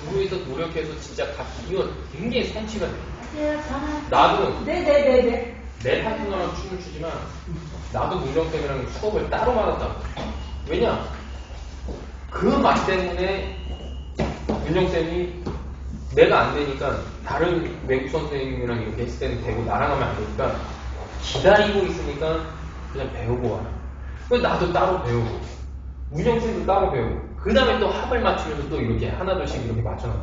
두 분이서 노력해서 진짜 각 이거 굉장히 성취가 돼. 안녕하세요. 저는 나도 네네네네. 내 파트너랑 춤을 추지만 나도 문정쌤이랑 수업을 따로 받았다고. 왜냐? 그 맛 때문에 문정쌤이 내가 안 되니까 다른 외국 선생님이랑 이렇게 했을 때는 되고 나랑 하면 안 되니까 기다리고 있으니까 그냥 배우고 와라. 그래서 나도 따로 배우고 문정쌤도 따로 배우고 그 다음에 또 합을 맞추면서 또 이렇게 하나둘씩 이렇게 맞춰놔.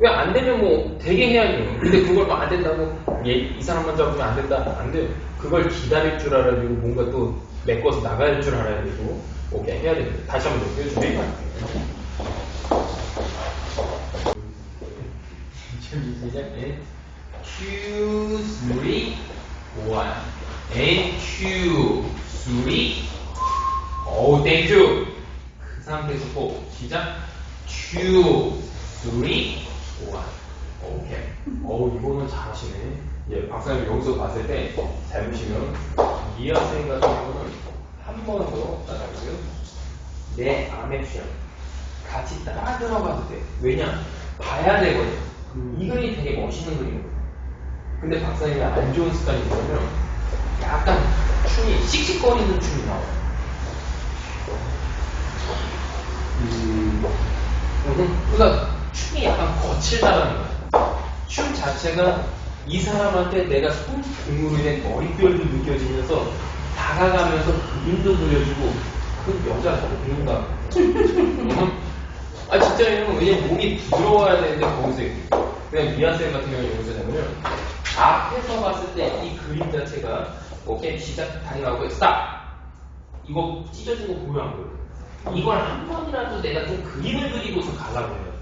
왜안 되면 뭐 되게 해야죠. 근데 그걸 뭐 안 된다고 얘, 이 사람만 잡으면 안 된다. 안 돼요. 그걸 기다릴 줄 알아야 되고 뭔가 또 메꿔서 나갈 줄 알아야 되고 오케이 해야 됩니다. 다시 한번 볼게요. 준비. 준비 시작. 네. Q, 3, 1. And Q, 3. 오, 땡큐. 그 상태에서 꼭 시작. Q, 3, 1. 오케이. 어우, 이거는 잘하시네. 예, 박사님 여기서 봤을 때 잘 보시면 이하생 같은 경우는 한 번 더 따라하고요. 내 취향. 같이 따라 들어가도 돼. 왜냐? 봐야 되거든. 이 그림이 되게 멋있는 그림이거든. 근데 박사님이 안 좋은 습관이 뭐냐면 약간 춤이 씩씩거리는 춤이 나와요. 음, 그러니까 춤이 약간 거칠다라는 거야. 춤 자체가 이 사람한테 내가 손등으로 인해 머릿결도 느껴지면서 다가가면서 그림도 그려주고 그 여자 누군가 아 진짜예요. 왜냐면 몸이 부드러워야 되는데 거기서. 그냥 미아쌤 같은 경우는 여기서 자면 앞에서 봤을 때 이 그림 자체가 오케이 시작 다녀가고 스탑 이거 찢어진 거 보여 안 보여? 이걸 한 번이라도 내가 좀 그림을 그리고서 가려고 해요.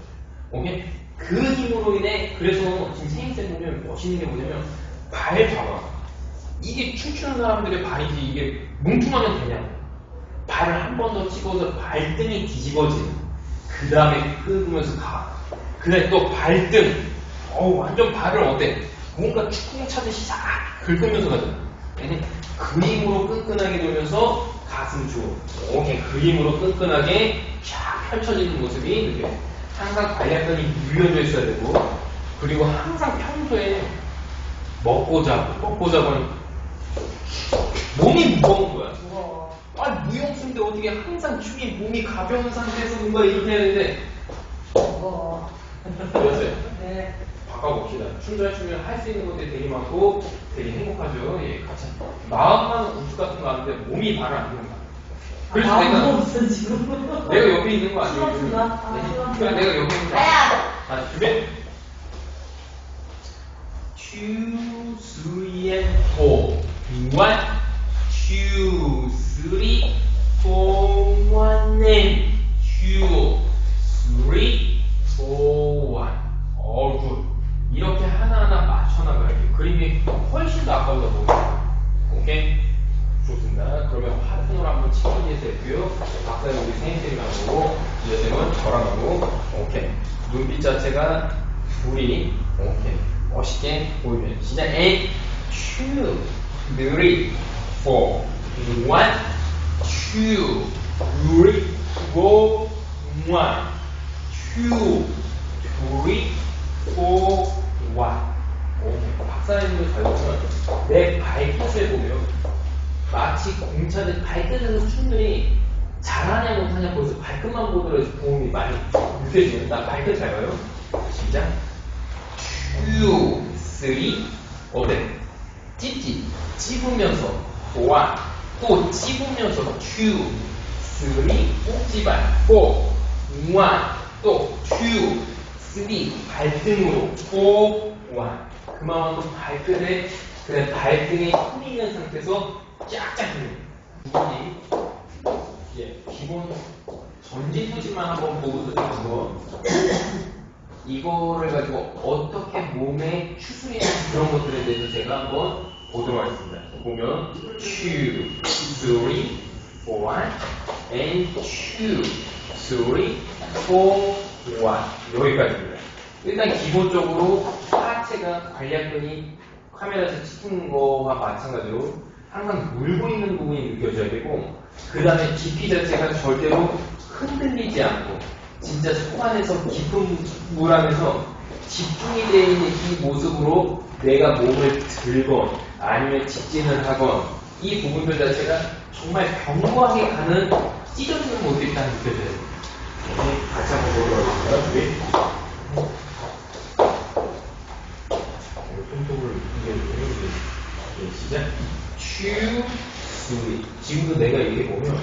오케이? 그 힘으로 인해 그래서 지금 세인쌤 보면 멋있는 게 뭐냐면 발 봐봐. 이게 춤추는 사람들의 발이지 이게 뭉퉁하면 되냐? 발을 한 번 더 찍어서 발등이 뒤집어지는 그 다음에 끄으면서 가. 그다음에 또 발등. 어우 완전 발을 어때? 뭔가 축구공 차듯이 싹 긁으면서 가잖아. 예? 그림으로 끈끈하게 돌면서 가슴 주어. 오케이 그림으로 끈끈하게 쫙 펼쳐지는 모습이 이렇게 항상 관략근이 눌려져 있어야 되고 그리고 항상 평소에 먹고 자고 먹고 자고는 몸이 무거운 거야. 아 무용수인데 어떻게 항상 춤이 몸이 가벼운 상태에서 뭔가 이렇게 해야 되는데 무거워. 여보세요? 네. 바꿔봅시다. 춤잘 추면 할 수 있는 것들이 되게 많고 되게 행복하죠. 예, 같이. 마음만 우주 같은 거 하는데 몸이 발을 안 된다. 그래서 아, 내가 무거웠어, 지금. 내가 옆에 있는 거 아니에요? 아, 네. 수고하셨습니다. 그러니까 내가 옆에 있는 거! 아, 준비. Two, three, and four. One, two, three, four, 둘이, 오케이. 멋있게 보이면. 시작. 8, 2, 3, 4, 1, 2, 3, 4, 1, 2, 3, 4, 1. 오케이. 박사님도 잘 보면 내 발끝을 보면 마치 공차들 발끝에서 춤들이 잘하냐 못하냐 거기서 발끝만 보더라도 도움이 많이. 나 발끝 잘 봐요. 시작. 2, 3, 어때? 찝찝, 찝으면서 1, 또 찝으면서 2, 3, 꼭지발 4, 1, 또 2, 3, 발등으로 4, 1. 그만큼 발끝에 그냥 발등에 힘이 있는 상태에서 쫙쫙 힘. 부분이 예, 기본 전진 소식만 한번 보고서 한번 이거를 가지고 어떻게 몸의 추스리는 그런 것들에 대해서 제가 한번 보도록 하겠습니다. 보면 2, 3, 4, and 2, 3, 4, 1 여기까지입니다. 일단 기본적으로 하체가 관략근이 카메라에서 찍힌 거와 마찬가지로 항상 물고 있는 부분이 느껴져야 되고 그 다음에 깊이 자체가 절대로 흔들리지 않고 진짜 속 안에서 깊은 물 안에서 집중이 되어 있는 이 모습으로 내가 몸을 들건 아니면 직진을 하건 이 부분들 자체가 정말 견고하게 가는 찢어지는 모습이 딱 느껴져요. 네, 같이 한번 보도록 하겠습니다. 손톱을 이겨주면 이제 시작. 츄, 스윗. 지금도 내가 이게 보면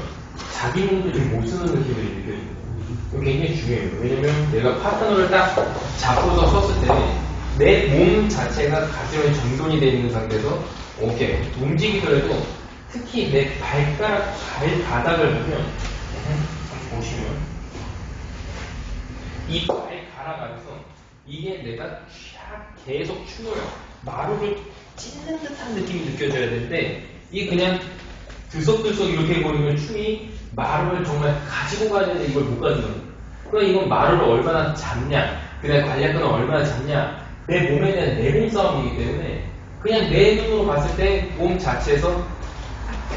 자기 몸도 좀 못 쓰는 느낌이 느껴져요. 이거 굉장히 중요해요. 왜냐면 내가 파트너를 딱 잡고서 섰을 때 내 몸 자체가 있는 정돈이 되어 있는 상태에서 오케이 움직이더라도 특히 내 발가락 발바닥을 보면 음, 보시면 이 발가락 안에서 이게 내가 쫙 계속 춤을 마루를 찢는 듯한 느낌이 느껴져야 되는데 이게 그냥 들썩들썩 이렇게 해버리면 춤이 마루를 정말 가지고 가야 되는데 이걸 못 거예요. 그럼 이건 마루를 얼마나 잡냐 그 다음에 관략근을 얼마나 잡냐 내 몸에 대한 내공 싸움이기 때문에 그냥 내 눈으로 봤을 때 몸 자체에서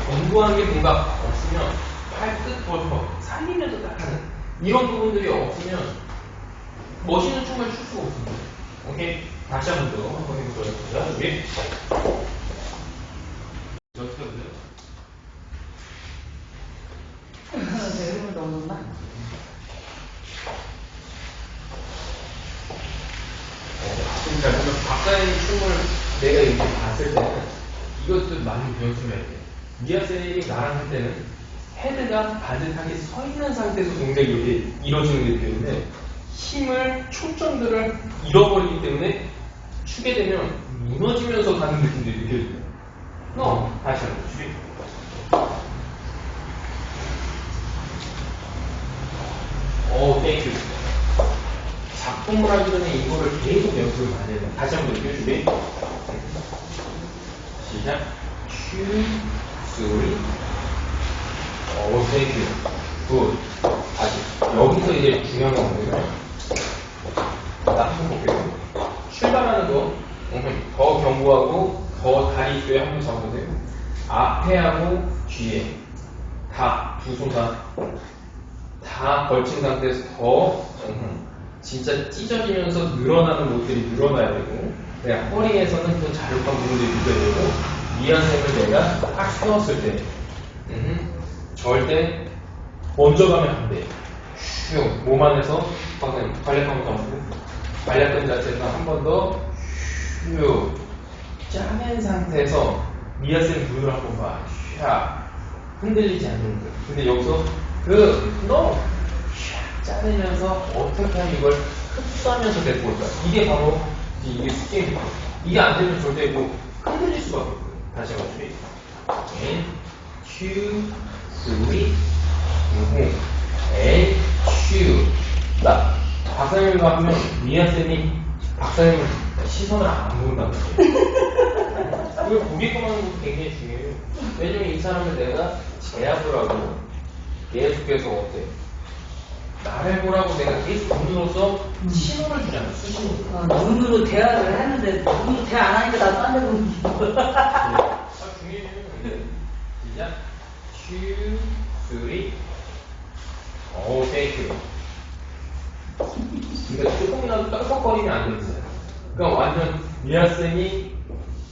견고한 게 뭔가 없으면 팔끝 벌써 살리면서 딱 하는 이런 부분들이 없으면 멋있는 춤을 출 수가 없습니다. 오케이 다시 한 번 더 한번 해보도록 하겠습니다. 준비. 어떻게 보세요? 넣었나? 그러니까 박사님 춤을 내가 이렇게 봤을 때는 이것도 많이 연습해야 돼. 미아쌤이 나랑 할 때는 헤드가 반듯하게 서 있는 상태에서 동작이 이렇게 이루어지는 거기 때문에 힘을 초점들을 잃어버리기 때문에 추게 되면 무너지면서 가는 느낌도 느껴져요. 너 다시 한번 준비. 오, 땡큐. 작품을 하기 전에 이거를 계속 연습을 많이 해요. 다시 한번 볼게요. 준비. 시작. 큐, 쓰리. 오, 땡큐. 굿. 다시. 여기서 이제 중요한 건 뭐냐면, 나한번 볼게요. 출발하는 거, 음, 더 견고하고, 더 다리 뒤에 한번 잡아보세요. 앞에 하고, 뒤에. 다, 두 손 다. 다 걸친 상태에서 더 음, 진짜 찢어지면서 늘어나는 모습들이 늘어나야 되고 내가 허리에서는 또 자력한 부분들이 느껴지고 미안샘을 내가 딱 세웠을 때 음, 절대 먼저 가면 안 돼. 슈, 몸 안에서 방금 관략하고 잡고 관략근 자체가 한번더 슈, 짜낸 상태에서 미아쌤 눈을 한번 봐. 샤, 흔들리지 않는 거. 근데 여기서 그, 너, 샥 짜내면서 어떻게 하면 이걸 흡수하면서 데리고 올까? 이게 바로 이게 스케일이에요. 이게 안 되면 절대 뭐 흔들릴 수밖에 없어요. 다시 한번 준비. 엔, 큐, 쓰리, 후, 엔, 큐. 나, 박사님과 하면 미아쌤이 박사님을 시선을 안 본다는 거예요. 그걸 보게끔 하는 것도 굉장히 중요해요. 왜냐면 이 사람을 내가 제압을 하고 계속해서 어때? 나를 보라고 내가 계속 눈으로서 신호를 주잖아, 수신호. 어, 눈으로 대화를 했는데 눈으로 대화 안 하니까 나도 딴데 보는 아, 중요해요. 근데 시작. 2, 3. 오, 테이크. 그러니까 조금이라도 떨컥거리면 안 됩니다. 그러니까 완전 미아 쌤이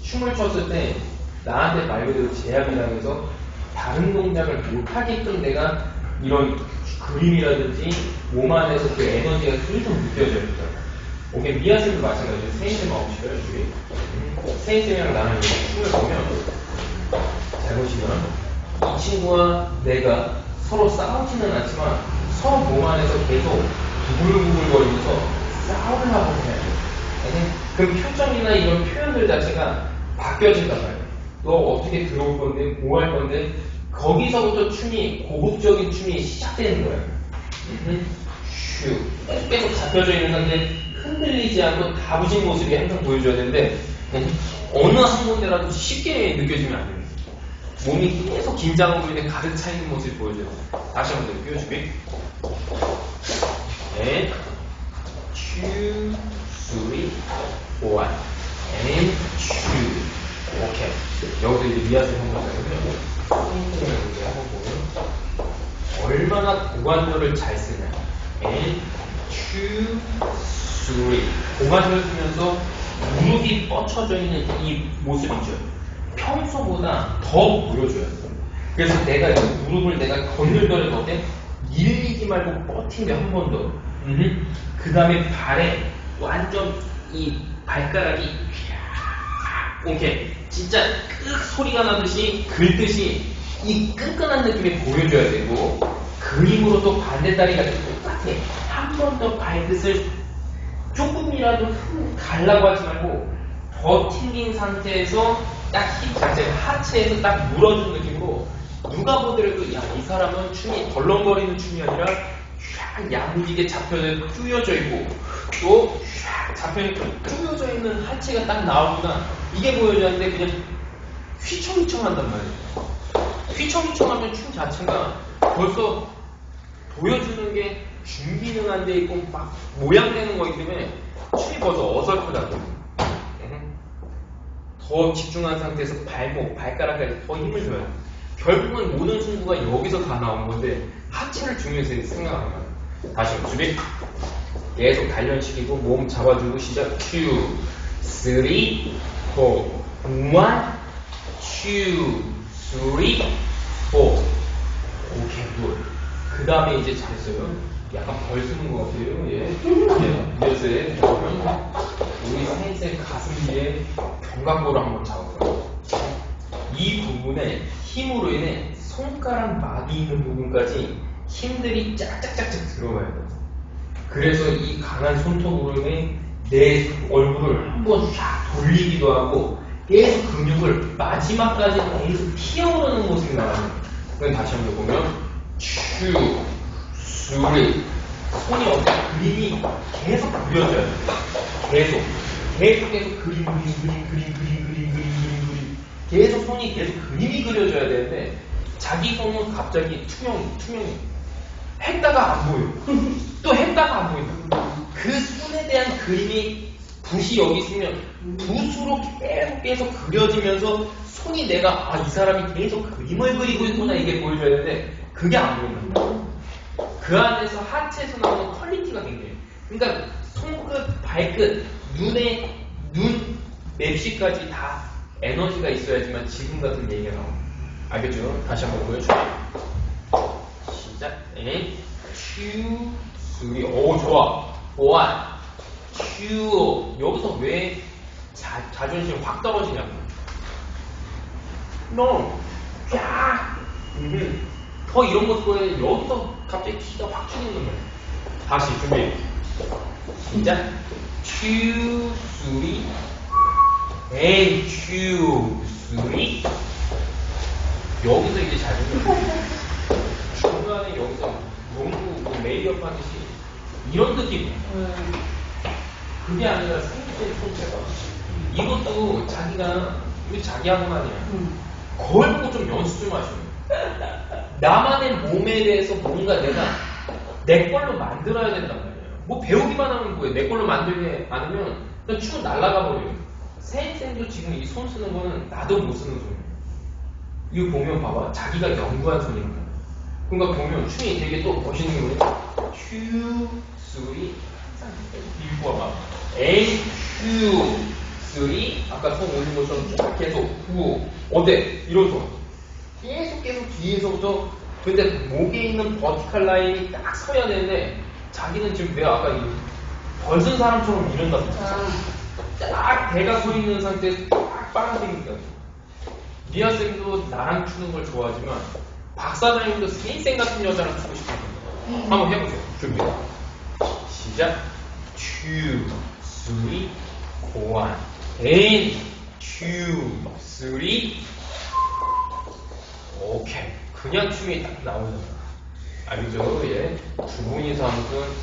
춤을 췄을 때 나한테 말 그대로 제압이라고 해서 다른 동작을 못하게끔 내가 이런 그림이라든지 몸 안에서 그 에너지가 슬슬 느껴져요. 오케이, 미아쌤도 마찬가지예요. 아웃시켜요, 주위. 세인쌤이랑 나는 이렇게 춤을 보면 잘 보시면 이 친구와 내가 서로 싸우지는 않지만 서로 몸 안에서 계속 부글부글거리면서 싸우려고. 아니, 그 표정이나 이런 표현들 자체가 바뀌어진단 말이에요. 너 어떻게 들어올 건데, 뭐 할 건데, 거기서부터 춤이, 고급적인 춤이 시작되는 거예요. 음흠. 슈. 계속 계속 잡혀져 있는 상태, 흔들리지 않고 다부진 모습이 항상 보여줘야 되는데, 음, 어느 한 군데라도 쉽게 느껴지면 안 됩니다. 몸이 계속 긴장하고 있는 가득 차 있는 모습을 보여줘요. 다시 한번 더, 띄워주기. 네. two, three, one, and two. 오케이. 여기서 이제 한번 해보면, 선생님을 이제 보면, 얼마나 고관절을 잘 쓰냐. and two, three. 고관절을 쓰면서 무릎이 뻗쳐져 있는 이 모습이죠. 평소보다 더 보여줘야 돼. 그래서 내가 이 무릎을 내가 건들거릴 때 밀리지 말고 버티며 한번 더. 그 다음에 발에 완전 이 발가락이 오케이 진짜 끄 소리가 나듯이 긁듯이 이 끈끈한 느낌이 보여줘야 되고 그림으로 또 반대다리가 똑같아. 한 번 더 발끝을 조금이라도 흠 갈라고 하지 말고 더 튕긴 상태에서 딱 힘 자체 하체에서 딱 물어준 느낌으로 누가 보더라도 야 이 사람은 춤이 덜렁거리는 춤이 아니라 쫙 야무지게 잡혀져 쪼여져 있고 또쫙 잡혀 쪼여져 있는 하체가 딱 나오구나 이게 보여주는데 그냥 휘청휘청한단 말이에요. 휘청휘청하면 춤 자체가 벌써 보여주는 게 준비는 안 돼 있고 막 모양되는 거기 때문에 춤이 벌써 어설프다고. 음. 더 집중한 상태에서 발목, 발가락까지 더 힘을 돼. 결국은 모든 승부가 여기서 다 나온 건데 하체를 중요해서 생각하는 거야. 다시 준비. 계속 단련시키고 몸 잡아주고 시작. 2, 3, 4, 1, 2, 3, 4. 오케이, 굿. 그 다음에 이제 잘했어요. 약간 벌 쓰는 것 같아요. 예. 예. 그러면 우리 사인쌤 가슴 위에 견갑골을 한번 잡아봐요. 이 부분에 힘으로 인해 손가락 막이 있는 부분까지 힘들이 짝짝짝짝 들어가야 돼요. 그래서 이 강한 손톱으로 인해 내 얼굴을 한번 쫙 돌리기도 하고 계속 근육을 마지막까지 계속 튀어오르는 모습이 나와요. 그럼 다시 한번 보면 2, 3 손이 어때? 그림이 계속 그려져야 돼. 계속. 계속 계속 그림, 그림, 그림, 그림, 그림, 그림, 그림, 그림, 그림. 계속 손이 계속 그림이 그려져야 되는데 자기 손은 갑자기 투명이, 투명이. 했다가 안 보여. 또 했다가 안 보인다. 그 손에 대한 그림이 붓이 여기 있으면 붓으로 계속 계속 그려지면서 손이 내가 아 이 사람이 계속 그림을 그리고 있구나 이게 보여줘야 되는데 그게 안 보인다. 그 안에서 하체에서 나오는 퀄리티가 굉장히 그러니까 손끝, 발끝, 눈에 눈, 맵시까지 다 에너지가 있어야지만 지금 같은 얘기가 나옵니다. 알겠죠? 다시 한번 보여줄게요. 시작. 에, two, three. 오, 좋아. one, two. 여기서 왜 자, 자존심 확 떨어지냐고. no. 쫙. 음. 더 이런 것보다 여기서 갑자기 키가 확 죽이는 거예요. 다시 준비. 시작. three. and three. 여기서 이제 자존심. 중간에 여기서 농구 뭐 메이업 하듯이 이런 느낌 그게 아니라 생긴 손체가 이것도 자기가 이거 자기 하는 거 아니야. 응. 거울 보고 좀 연습 좀 하시면 나만의 몸에 대해서 뭔가 내가 내 걸로 만들어야 된단 말이에요. 뭐 배우기만 하면 뭐해. 내 걸로 만들지 않으면 그냥 춤은 날아가 버려요. 세인쌤도 지금 이 손 쓰는 거는 나도 못 쓰는 손이에요. 이거 보면 봐봐. 자기가 연구한 손이란 말이야 그러니까 보면 춤이 되게 또 멋있는 거예요. 큐, 쓰리, 밀고 와봐. 에이, 큐, 쓰리. 아까 손 올린 것처럼 쫙 계속 후. 어때? 이런 손. 계속 계속 뒤에서부터 근데 목에 있는 버티칼 라인이 딱 서야 되는데 자기는 지금 내가 아까 이 벌슨 사람처럼 이런다. 아, 딱 대가 서 있는 상태에서 딱 빨아들이니까. 미아쌤도 나랑 추는 걸 좋아하지만 박사장님도 세인쌤 같은 여자랑 추고 싶어합니다. 한번 해보세요. 준비. 시작. 2, 3, 1, and 2, 3. 오케이. 그냥 춤이 딱 나오잖아. 알죠? 예. 두 분이서 아무튼